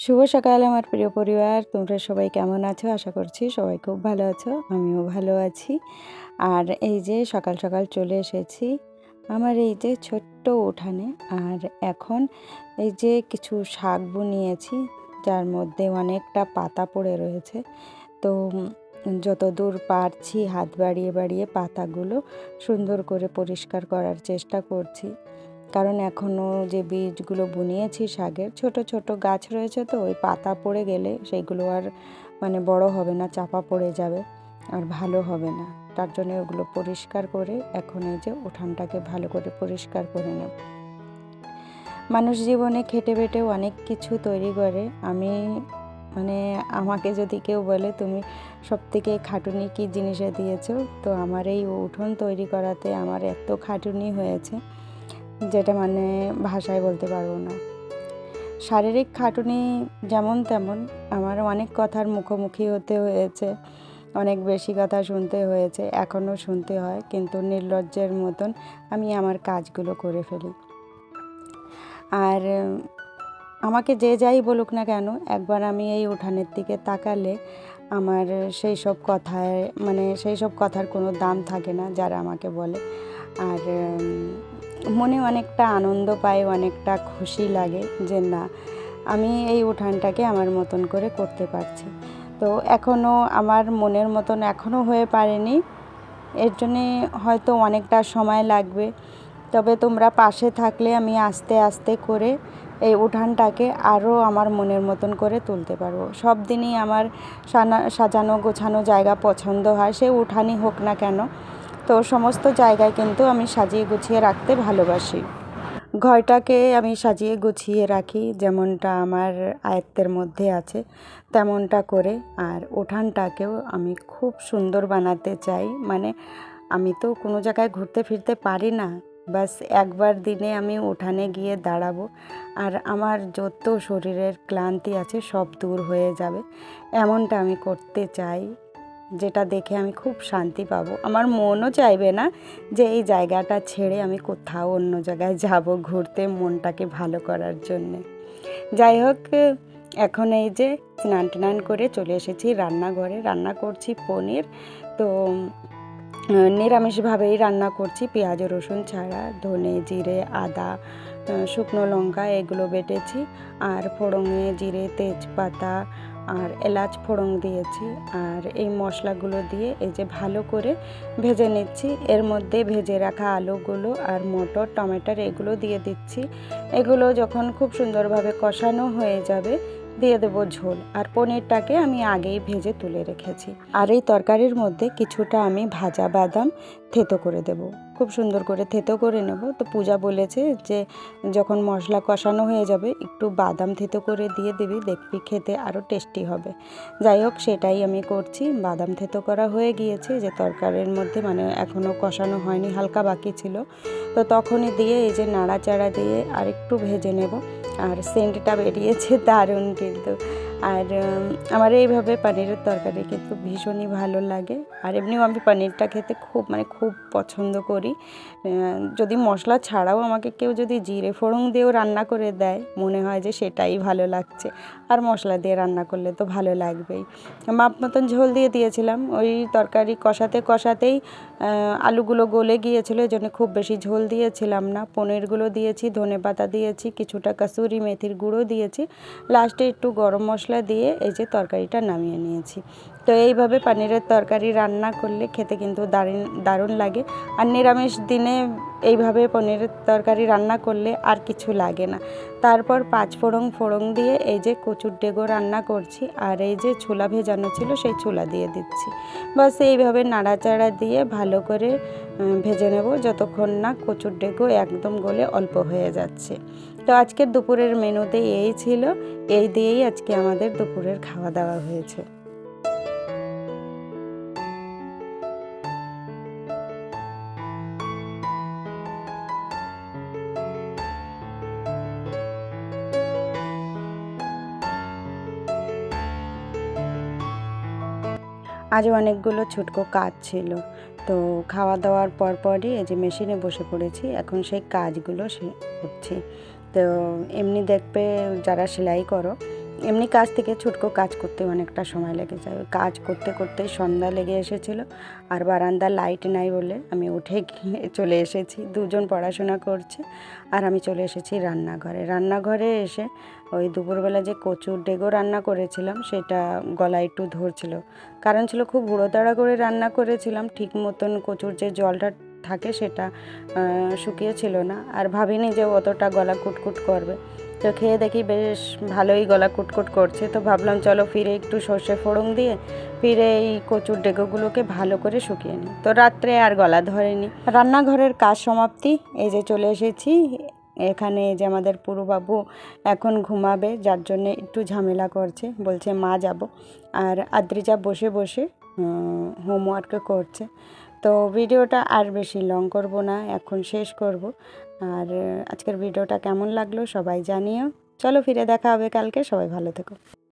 শুভ সকাল আমার প্রিয় পরিবার। তোমরা সবাই কেমন আছো? আশা করছি সবাই খুব ভালো আছো, আমিও ভালো আছি। আর এই যে সকাল সকাল চলে এসেছি আমার এই যে ছোট্ট উঠানে। আর এখন এই যে কিছু শাক বুনিয়েছি, যার মধ্যে অনেকটা পাতা পড়ে রয়েছে। তো যত দূর পারছি হাত বাড়িয়ে বাড়িয়ে পাতাগুলো সুন্দর করে পরিষ্কার করার চেষ্টা করছি। কারণ এখনও যে বীজগুলো বুনিয়েছি শাকের ছোট ছোট গাছ রয়েছে তো, ওই পাতা পড়ে গেলে সেইগুলো আর মানে বড় হবে না, চাপা পড়ে যাবে আর ভালো হবে না। তার জন্য ওগুলো পরিষ্কার করে এখন এই যে উঠানটাকে ভালো করে পরিষ্কার করে নেব। মানুষ জীবনে খেটে বেটে অনেক কিছু তৈরি করে। আমি মানে আমাকে যদি কেউ বলে, তুমি সব থেকে খাটুনি কী জিনিসে দিয়েছ? তো আমার এই উঠোন তৈরি করাতে আমার এত খাটুনি হয়েছে। যেটা মানে ভাষায় বলতে পারব না। শারীরিক খাটুনি যেমন তেমন, আমার অনেক কথার মুখোমুখি হতে হয়েছে। অনেক বেশি কথা শুনতে হয়েছে, এখনও শুনতে হয়, কিন্তু নির্লজ্জের মতন আমি আমার কাজগুলো করে ফেলি। আর আমাকে যে যাই বলুক না কেন, একবার আমি এই উঠানের দিকে তাকালে আমার সেই সব কথায় মানে সেই সব কথার কোনো দাম থাকে না যারা আমাকে বলে। আর মনে অনেকটা আনন্দ পাই, অনেকটা খুশি লাগে যে না, আমি এই উঠানটাকে আমার মতন করে করতে পারছি। তো এখনও আমার মনের মতন এখনও হয়ে পারেনি। এর জন্যে হয়তো অনেকটা সময় লাগবে। তবে তোমরা পাশে থাকলে আমি আস্তে আস্তে করে এই উঠানটাকে আরও আমার মনের মতন করে তুলতে পারব। সব দিনই আমার সাজানো গোছানো জায়গা পছন্দ হয়, সে উঠানই হোক না কেন। তো সমস্ত জায়গায় কিন্তু আমি সাজিয়ে গুছিয়ে রাখতে ভালোবাসি। ঘরটাকে আমি সাজিয়ে গুছিয়ে রাখি, যেমনটা আমার আয়ত্তের মধ্যে আছে, তেমনটা করে। আর উঠানটাকেও আমি খুব সুন্দর বানাতে চাই। মানে আমি তো কোনো জায়গায় ঘুরতে ফিরতে পারি না। বাস একবার দিনে আমি উঠানে গিয়ে দাঁড়াবো আর আমার যত শরীরের ক্লান্তি আছে সব দূর হয়ে যাবে। এমনটা আমি করতে চাই। যেটা দেখে আমি খুব শান্তি পাবো। আমার মনও চাইবে না যে এই জায়গাটা ছেড়ে আমি কোথাও অন্য জায়গায় যাব ঘুরতে মনটাকে ভালো করার জন্যে। যাই হোক, এখন এই যে স্নান টান করে চলে এসেছি রান্নাঘরে। রান্না করছি পনির। তো, নিরামিষভাবেই রান্না করছি পেঁয়াজ, রসুন ছাড়া, ধনে, জিরে, আদা, শুকনো লঙ্কা এগুলো বেটেছি। আর ফোড়ঙে জিরে, তেজপাতা আর এলাচ ফোড়ন দিয়েছি আর এই মশলাগুলো দিয়ে এই যে ভালো করে ভেজে নিচ্ছি। এর মধ্যে ভেজে রাখা আলুগুলো আর মটর, টমেটোর এগুলো দিয়ে দিচ্ছি। এগুলো যখন খুব সুন্দরভাবে কষানো হয়ে যাবে, দিয়ে দেবো ঝোল। আর পনিরটাকে আমি আগেই ভেজে তুলে রেখেছি। আর এই তরকারির মধ্যে কিছুটা আমি ভাজা বাদাম থেতো করে দেব। খুব সুন্দর করে থেতো করে নেব। তো পূজা বলেছে যে, যখন মশলা কষানো হয়ে যাবে, একটু বাদাম থেতো করে দিয়ে দিবি, দেখবি খেতে আরও টেস্টি হবে। যাই হোক, সেটাই আমি করছি। বাদাম থেতো করা হয়ে গিয়েছে যে, তরকারির মধ্যে মানে এখনও কষানো হয়নি, হালকা বাকি ছিল। তো তখনই দিয়ে এই যে নাড়াচাড়া দিয়ে আর একটু ভেজে নেব। আর সেন্টটা বেরিয়েছে দারুণ কিন্তু। আর আমার এইভাবে পনিরের তরকারি কিন্তু ভীষণই ভালো লাগে। আর এমনিও আমি পনিরটা খেতে খুব মানে খুব পছন্দ করি। যদি মশলা ছাড়াও আমাকে কেউ যদি জিরে ফোড়ন দিয়েও রান্না করে দেয়, মনে হয় যে সেটাই ভালো লাগছে। আর মশলা দিয়ে রান্না করলে তো ভালো লাগবেই। মাপ মতন ঝোল দিয়ে দিয়েছিলাম, ওই তরকারি কষাতে কষাতেই আলুগুলো গলে গিয়েছিল এই জন্য খুব বেশি ঝোল দিয়েছিলাম না। পনিরগুলো দিয়েছি ধনে পাতা দিয়েছি, কিছুটা কাসুরি মেথির গুঁড়ো দিয়েছি। লাস্টে একটু গরম মশলা দিয়ে এই যে তরকারিটা নামিয়ে নিয়েছি। তো এইভাবে পনিরের তরকারি রান্না করলে খেতে কিন্তু দারুণ দারুণ লাগে। আর নিরামিষ দিনে এইভাবে পনিরের তরকারি রান্না করলে আর কিছু লাগে না। তারপর পাঁচ ফোড়ং ফোড়ং দিয়ে এই যে কচুর ডেগো রান্না করছি আর এই যে ছোলা ভেজানো ছিল সেই ছোলা দিয়ে দিচ্ছি। বাস এইভাবে নাড়াচাড়া দিয়ে ভালো করে ভেজে নেব যতক্ষণ না কচুর ডেগো একদম গলে অল্প হয়ে যাচ্ছে। তো আজকের দুপুরের মেনুতে এই ছিল। এই দিয়েই আজকে আমাদের দুপুরের খাওয়া দাওয়া হয়েছে। আজ অনেকগুলো ছুটকো কাজ ছিল। তো খাওয়া দাওয়ার পর পরই এই যে মেশিনে বসে পড়েছি, এখন সেই কাজগুলো সে করছি। তো এমনি দেখবে যারা সেলাই করো, এমনি কাজ থেকে ছুটকো, কাজ করতে অনেকটা সময় লেগে যায়। কাজ করতে করতে সন্ধ্যা লেগে এসেছিল, আর বারান্দার লাইট নাই বলে আমি উঠে গিয়ে চলে এসেছি। দুজন পড়াশোনা করছে, আর আমি চলে এসেছি রান্নাঘরে। রান্নাঘরে এসে ওই দুপুরবেলা যে কচুর ডেগো রান্না করেছিলাম, সেটা গলায় একটু ধরছিল। কারণ ছিল খুব তাড়া করে রান্না করেছিলাম, ঠিক মতন কচুর যে জলটা থাকে সেটা আহ, শুকিয়েছিল না। আর ভাবিনি যে অতটা গলা কুটকুট করবে। তো খেয়ে দেখি বেশ ভালোই গলা কুটকুট করছে। তো ভাবলাম চলো ফিরে একটু সর্ষে ফোড়ন দিয়ে ফিরে এই কচুর ডেগোগুলোকে ভালো করে শুকিয়ে নিই। তো রাত্রে আর গলা ধরেনি। রান্নাঘরের কাজ সমাপ্তি। এই যে চলে এসেছি। এখানে যে আমাদের পুরুবাবু এখন ঘুমাবে যার জন্য একটু ঝামেলা করছে। বলছে মা যাব। আর আদ্রিজা বসে বসে হোমওয়ার্ক করছে। তো ভিডিওটা আর বেশি লং করব না, এখন শেষ করব। আর আজকের ভিডিওটা কেমন লাগল সবাই জানিও। চলো ফিরে দেখা হবে কালকে, সবাই ভালো থেকো।